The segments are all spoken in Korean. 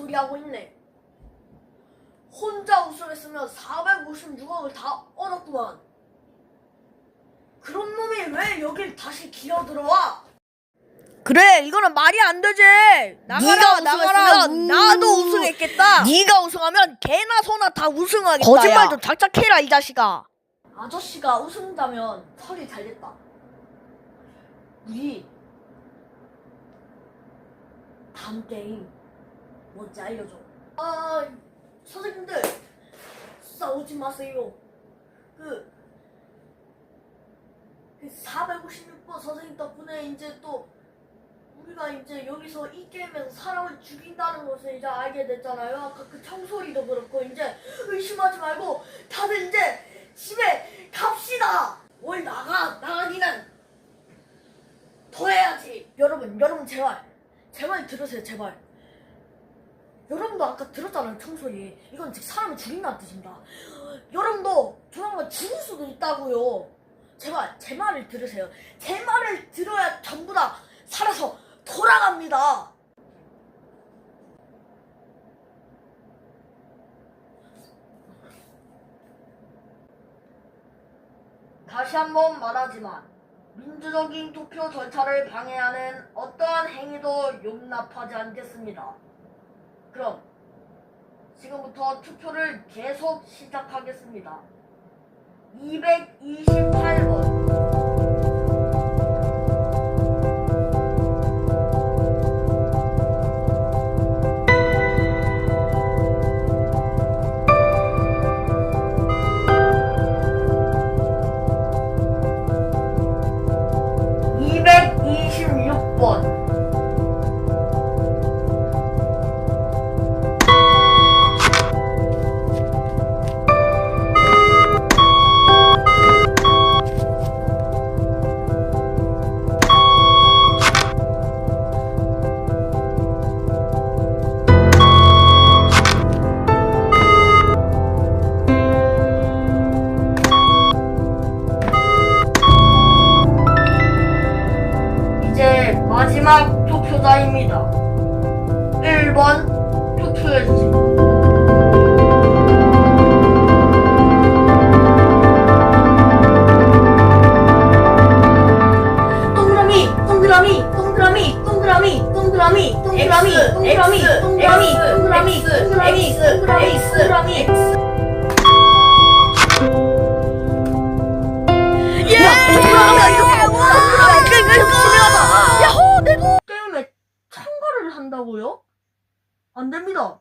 소리하고 있네. 혼자 우승했으면 456억을 다 얻었구만. 그런 놈이 왜 여길 다시 기어들어와? 그래 이거는 말이 안 되지 나가라 나가라 우승했으면 나도 우- 우승했겠다 네가 우승하면 개나 소나 다 우승하겠다 거짓말 야. 좀 작작해라 이 자식아 아저씨가 우승자면 털이 잘됐다. 우리 다음 게임 뭔지 알려줘. 아 선생님들 싸우지 마세요. 그, 그 456번 선생님 덕분에 이제 또 우리가 이제 여기서 이 게임에서 사람을 죽인다는 것을 이제 알게 됐잖아요. 아까 그 청소리도 그렇고 이제 의심하지 말고 다들 이제 집에 갑시다. 뭘 나가 나가기는 더 해야지. 여러분 여러분 제발 제발 들으세요 제발. 여러분도 아까 들었잖아요 청소리. 이건 즉 사람을 죽인다는 뜻입니다. 여러분도 조만간 죽을 수도 있다고요. 제발 제 말을 들으세요. 제 말을 들어야 전부 다 살아서 돌아갑니다. 다시 한번 말하지만 민주적인 투표 절차를 방해하는 어떠한 행위도 용납하지 않겠습니다. 그럼 지금부터 투표를 계속 시작하겠습니다. 228번 정답입니다. 1번 투투해주세요. 동그라미 동그라미 동그라미 동그라미 동그라미 동그라미 X, 동그라미 X, 동그라미 X, 동그라미 X, 동그라미 X, 동그라미 X, 동그라미 X. 예! 동그라미가 이렇게 동그라미가 이렇게 치밀하다. 한다고요? 안 됩니다.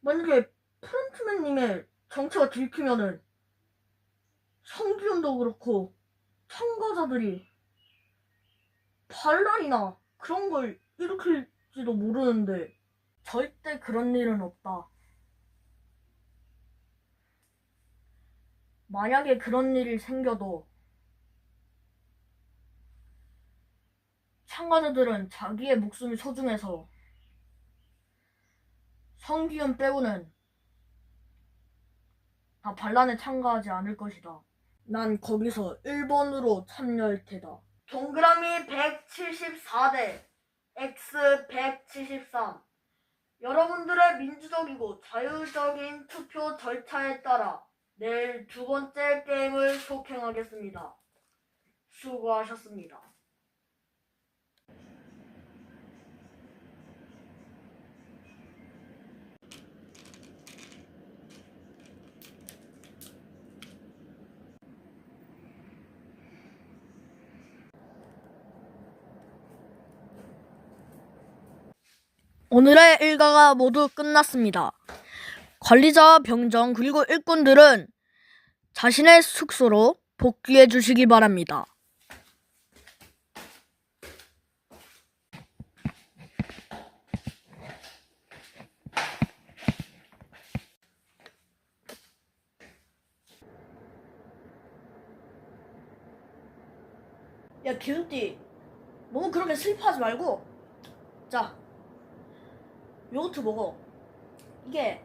만약에 프런트맨님의 정체가 들키면은 성기훈도 그렇고 참가자들이 반란이나 그런 걸 일으킬지도 모르는데 절대 그런 일은 없다. 만약에 그런 일이 생겨도 참가자들은 자기의 목숨이 소중해서 성기현 빼고는 다 반란에 참가하지 않을 것이다. 난 거기서 1번으로 참여할 테다. 동그라미 174대 X 173 여러분들의 민주적이고 자유적인 투표 절차에 따라 내일 두 번째 게임을 속행하겠습니다. 수고하셨습니다. 오늘의 일과가 모두 끝났습니다. 관리자와 병정 그리고 일꾼들은 자신의 숙소로 복귀해 주시기 바랍니다. 야 기훈띠 너무 그렇게 슬퍼하지 말고 자 요거트 먹어 이게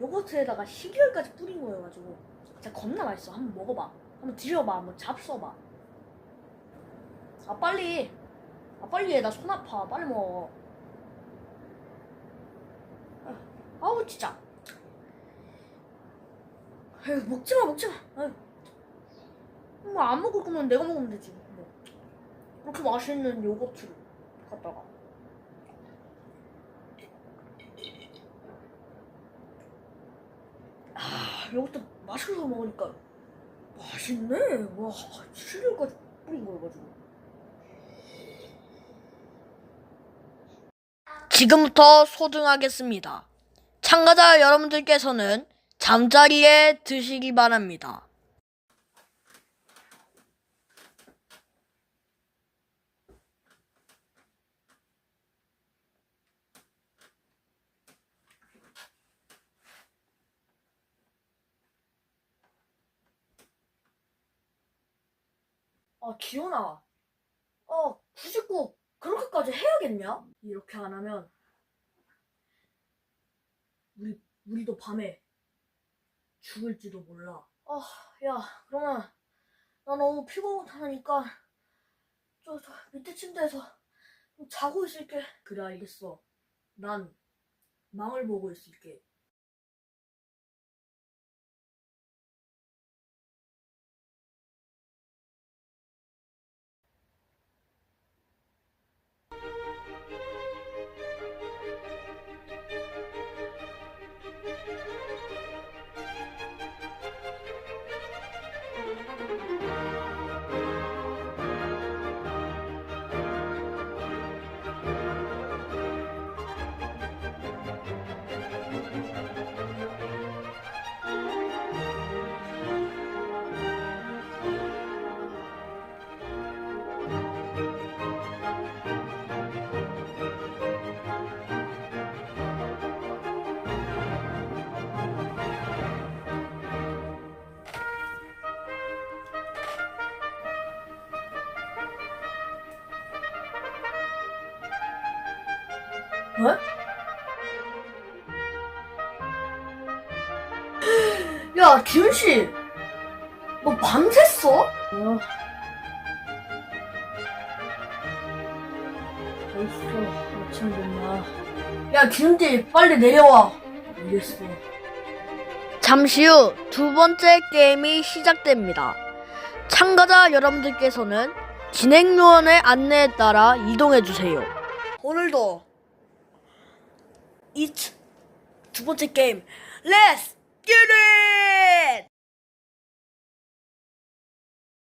요거트에다가 12월까지 뿌린 거여가지고 진짜 겁나 맛있어 한번 먹어봐 한번 드셔봐 한번 잡숴봐 아 빨리 아 빨리 해 나 손 아파 빨리 먹어 아우 진짜. 에휴 먹지 마 먹지 마. 아유. 뭐안 먹을 거면 내가 먹으면 되지. 뭐. 그렇게 맛있는 요거트를 갖다가. 아 요거트 마시면서 먹으니까 맛있네. 와 시리얼까지 뿌린 거여가지고. 지금부터 소등하겠습니다. 참가자 여러분들께서는 잠자리에 드시기 바랍니다. 아, 기현아. 어, 굳이 꼭 그렇게까지 해야겠냐? 이렇게 안 하면 우리 우리도 밤에 죽을지도 몰라. 아, 야, 그러면 나 너무 피곤하니까 저, 저 밑에 침대에서 좀 자고 있을게. 그래, 알겠어. 난 망을 보고 있을게. 왜? 야, 기훈 씨, 너 밤샜어? 어. 아침 됐나? 야, 기훈씨, 빨리 내려와. 알겠어. 잠시 후 두 번째 게임이 시작됩니다. 참가자 여러분들께서는 진행 요원의 안내에 따라 이동해 주세요. 오늘도 이두 번째 게임 렛츠 get it!